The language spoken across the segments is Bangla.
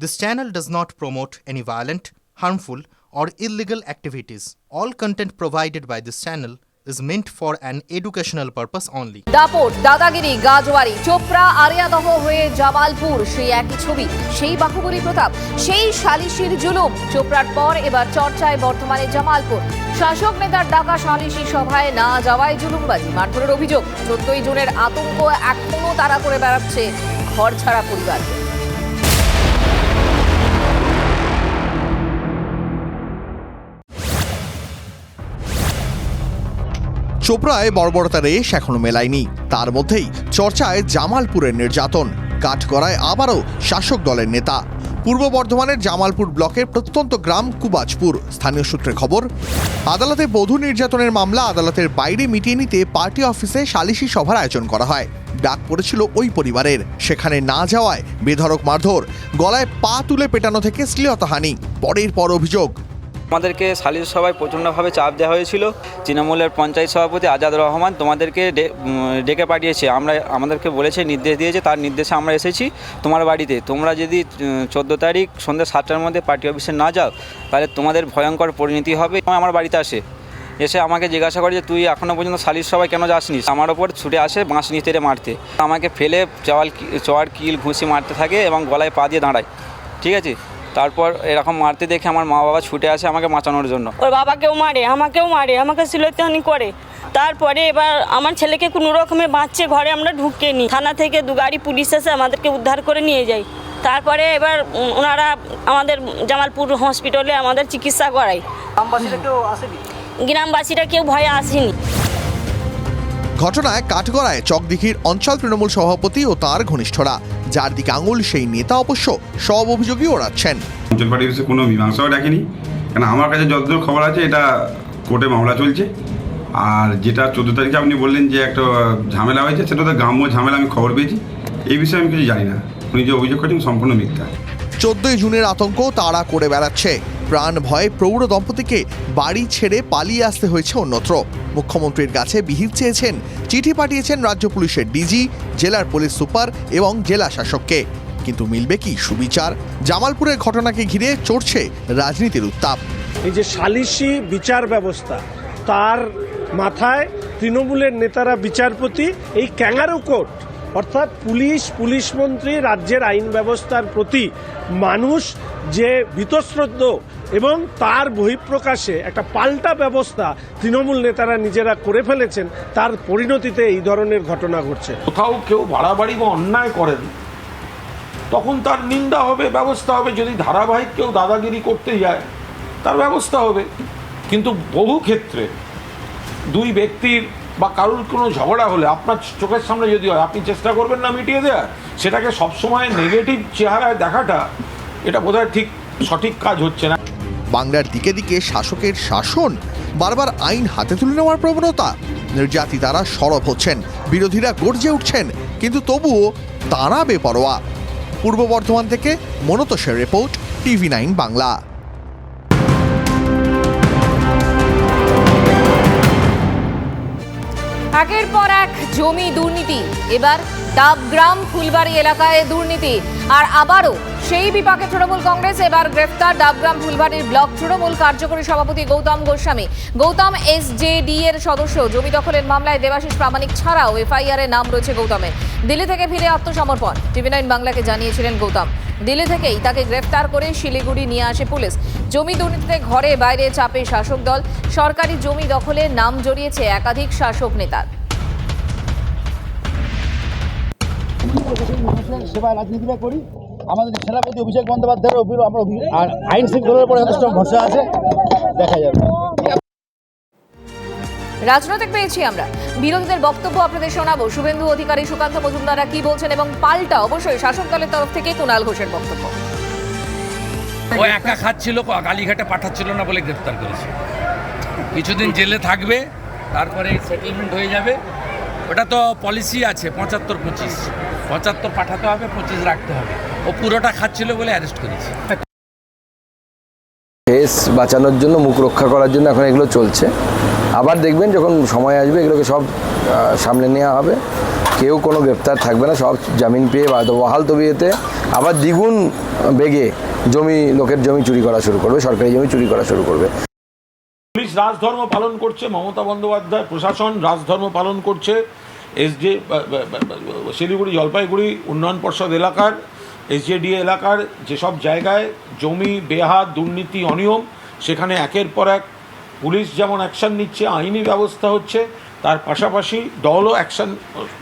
This channel does not promote any violent, harmful, or illegal activities. All content provided by this channel is meant for an educational purpose only. দাপট দাদাগিরি গাজওয়ারি চোপড়া আরিয়াদহ হয়ে জামালপুর সেই একই ছবি সেই বাহুবলী প্রতাপ সেই সালিশির জুলুম চোপড়ার পর এবার চর্চায় বর্তমানে জামালপুর শাসক নেতার ডাকা সালিশি সভায় না যাওয়ায় জুলুমবাজি মারধরের অভিযোগ চোদ্দই জুনের আতঙ্ক এখনও তারা করে বেড়াচ্ছে ঘর ছাড়া পরিবার চোপড়ায় বর্বরতার রেশ এখনও মেলায়নি। তার মধ্যেই চর্চায় জামালপুরের নির্যাতন, কাঠগড়ায় আবারও শাসক দলের নেতা। পূর্ব বর্ধমানের জামালপুর ব্লকের প্রত্যন্ত গ্রাম কুবাজপুর। স্থানীয় সূত্রে খবর, আদালতে বধূ নির্যাতনের মামলা আদালতের বাইরে মিটিয়ে নিতে পার্টি অফিসে সালিশি সভার আয়োজন করা হয়। ডাক পড়েছিল ওই পরিবারের। সেখানে না যাওয়ায় বেধড়ক মারধর, গলায় পা তুলে পেটানো থেকে শ্লীলতাহানি, পরের পর অভিযোগ। আমাদেরকে সালিশ সভায় প্রচণ্ডভাবে চাপ দেওয়া হয়েছিল। তৃণমূলের পঞ্চায়েত সভাপতি আজাদ রহমান তোমাদেরকে ডেকে পাঠিয়েছে। আমরা, আমাদেরকে বলেছে, নির্দেশ দিয়েছে, তার নির্দেশে আমরা এসেছি তোমার বাড়িতে। তোমরা যদি চোদ্দ তারিখ সন্ধ্যা সাতটার মধ্যে পার্টি অফিসে না যাও, তাহলে তোমাদের ভয়ঙ্কর পরিণতি হবে। আমার বাড়িতে আসে। এসে আমাকে জিজ্ঞাসা করে যে, তুই এখনও পর্যন্ত সালিশ সভায় কেন যাসনি? আমার ওপর ছুটে আসে বাঁশ নিতে মারতে। আমাকে ফেলে চওয়াল, চওয়ার কিল ঘুষি মারতে থাকে এবং গলায় পা দিয়ে দাঁড়ায়। ঠিক আছে? তারপর এরকম মারতে দেখে আমার মা বাবা ছুটে আসে আমাকে বাঁচানোর জন্য। ওর বাবাকেও মারে আমাকেও মারে আমাকে সিলতানি করে। তারপরে এবার আমার ছেলেকে কোনো রকমে বাঁচছে ঘরে আমরা ঢুকে নিই। থানা থেকে দু গাড়ি পুলিশ এসে আমাদেরকে উদ্ধার করে নিয়ে যায়। তারপরে এবার ওনারা আমাদের জামালপুর হসপিটালে আমাদের চিকিৎসা করায়। গ্রামবাসীরা কেউ ভয়ে আসেনি। ঘটনায় কাঠগড়ায় চকদিঘির অঞ্চল তৃণমূল সভাপতি ও তার ঘনিষ্ঠরা যার দিকে আঙুল সেই নেতা অবশ্য সব অভিযোগই ওড়াচ্ছেন। অঞ্চল পার্টি অফিসে কোনো মীমাংসাও ডাকেনি। কেন আমার কাছে যতদূর খবর আছে এটা কোর্টে মামলা চলছে। আর যেটা চোদ্দ তারিখে আপনি বললেন যে একটা ঝামেলা হয়েছে সেটা তো গ্রাম্য ঝামেলা আমি খবর পেয়েছি। এই বিষয়ে আমি কিছু জানি না। উনি যে অভিযোগ করেছেন সম্পূর্ণ মিথ্যা। চোদ্দই জুনের আতঙ্ক তাড়া করে বেড়াচ্ছে। প্রাণ ভয়ে প্রৌঢ় দম্পতিকে বাড়ি ছেড়ে পালিয়ে আসতে হয়েছে অন্যত্র। মুখ্যমন্ত্রীর কাছে বিহিত চেয়েছেন, চিঠি পাঠিয়েছেন রাজ্য পুলিশের ডিজি, জেলার পুলিশ সুপার এবং জেলা শাসককে। কিন্তু মিলবে কি সুবিচার? জামালপুরের ঘটনাকে ঘিরে চড়ছে রাজনীতির উত্তাপ। এই যে সালিসি বিচার ব্যবস্থা, তার মাথায় তৃণমূলের নেতারা বিচারপতি, এই ক্যাঙ্গারু কোর্ট, অর্থাৎ পুলিশ পুলিশ মন্ত্রী, রাজ্যের আইন ব্যবস্থার প্রতি মানুষ যে বীতশ্রদ্ধ এবং তার বহিঃপ্রকাশে একটা পাল্টা ব্যবস্থা তৃণমূল নেতারা নিজেরা করে ফেলেছেন, তার পরিণতিতে এই ধরনের ঘটনা ঘটছে। কোথাও কেউ বাড়াবাড়ি বা অন্যায় করেন, তখন তার নিন্দা হবে, ব্যবস্থা হবে। যদি ধারাবাহিক কেউ দাদাগিরি করতে যায়, তার ব্যবস্থা হবে। কিন্তু বহু ক্ষেত্রে দুই ব্যক্তির বা কারোর কোনো ঝগড়া হলে, আপনার চোখের সামনে যদি হয়, আপনি চেষ্টা করবেন না মিটিয়ে দেওয়ার? সেটাকে সবসময় নেগেটিভ চেহারায় দেখাটা, এটা বোধহয় ঠিক সঠিক কাজ হচ্ছে না। বাংলার দিকে দিকে শাসকের শাসন বারবার আইন হাতে তুলে নেওয়ার প্রবণতা। নির্যাতিতারা সরব হচ্ছেন, বিরোধীরা গর্জে উঠছেন, কিন্তু তবুও তাঁরা বেপরোয়া। পূর্ব বর্ধমান থেকে মনতোষের রিপোর্ট, টিভি নাইন বাংলা। একের পর এক জমি দুর্নীতি, এবার ডাবগ্রাম ফুলবাড়ি এলাকায় দুর্নীতি। আর আবারও সেই বিপাকে তৃণমূল কংগ্রেস, এবার গ্রেফতার ডাবগ্রাম ফুলবাড়ির ব্লক তৃণমূল কার্যকরী সভাপতি গৌতম গোস্বামী। গৌতম এসজেডি এর সদস্য, জমি দখলের মামলায় দেবাশিস প্রামাণিক ছাড়াও এফআইআর নাম রয়েছে গৌতমের। দিল্লি থেকে ফিরে আত্মসমর্পণ, টিভি নাইন বাংলাকে জানিয়েছিলেন গৌতম। দিল্লি থেকেই তাকে গ্রেফতার করে শিলিগুড়ি নিয়ে আসে পুলিশ। জমি দুর্নীতিতে ঘরে বাইরে চাপে শাসক দল। সরকারি জমি দখলে নাম জড়িয়েছে একাধিক শাসক নেতার। সেবা রাজনীতিটা করি। আমাদের সেনাপতি অভিষেক বন্দ্যোপাধ্যায়ের আমরা আর আইন শৃঙ্খলার উপর যথেষ্ট ভরসা আছে। দেখা যাবে। রাজনৈতিক পেয়েছি আমরা। বিরোধীদের বক্তব্য আপনাদের শোনাবো। শুভেন্দু অধিকারী সুকান্ত মজুমদাররা কি বলছেন এবং পাল্টা অবশ্যই শাসক দলের তরফ থেকে কুণাল ঘোষের বক্তব্য। ও একা খাচ্ছিল কালীঘাটে পাঠাচ্ছিল না বলে গ্রেপ্তার করেছে। কিছুদিন জেলে থাকবে তারপরে সেটেলমেন্ট হয়ে যাবে। ওটা তো পলিসি আছে, পঁচাত্তর পঁচিশ। পঁচাত্তর পাঠাতে হবে, পঁচিশ রাখতে হবে। ও পুরোটা খাচ্ছিল বলে অ্যারেস্ট করেছে। ফেস বাঁচানোর জন্য, মুখ রক্ষা করার জন্য এখন এগুলো চলছে। আবার দেখবেন যখন সময় আসবে, এগুলোকে সব সামনে নেওয়া হবে। কেউ কোনো গ্রেপ্তার থাকবে না, সব জামিন পেয়ে বা বহাল তবিয়েতে। আবার দ্বিগুণ বেগে জমি, লোকের জমি চুরি করা শুরু করবে, সরকারি জমি চুরি করা শুরু করবে। পুলিশ রাজধর্ম পালন করছে, মমতা বন্দ্যোপাধ্যায় প্রশাসন রাজধর্ম পালন করছে এসডি শিলিগুড়ি জলপাইগুড়ি, উন্নয়ন পর্ষদ এলাকার এসজেডি এলাকার যেসব জায়গায় জমি বেহাত দুর্নীতি, অনিয়ম, সেখানে একের পর এক পুলিশ যেমন অ্যাকশন নিচ্ছে, আইনি ব্যবস্থা হচ্ছে, তার পাশাপাশি দলও অ্যাকশন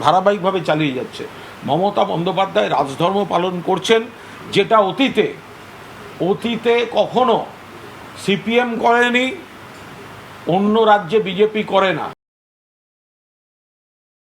ধারাবাহিকভাবে চালিয়ে যাচ্ছে। মমতা বন্দ্যোপাধ্যায় রাজধর্ম পালন করছেন, যেটা অতীতে অতীতে কখনো সিপিএম করেনি অন্য রাজ্যে বিজেপি করে না।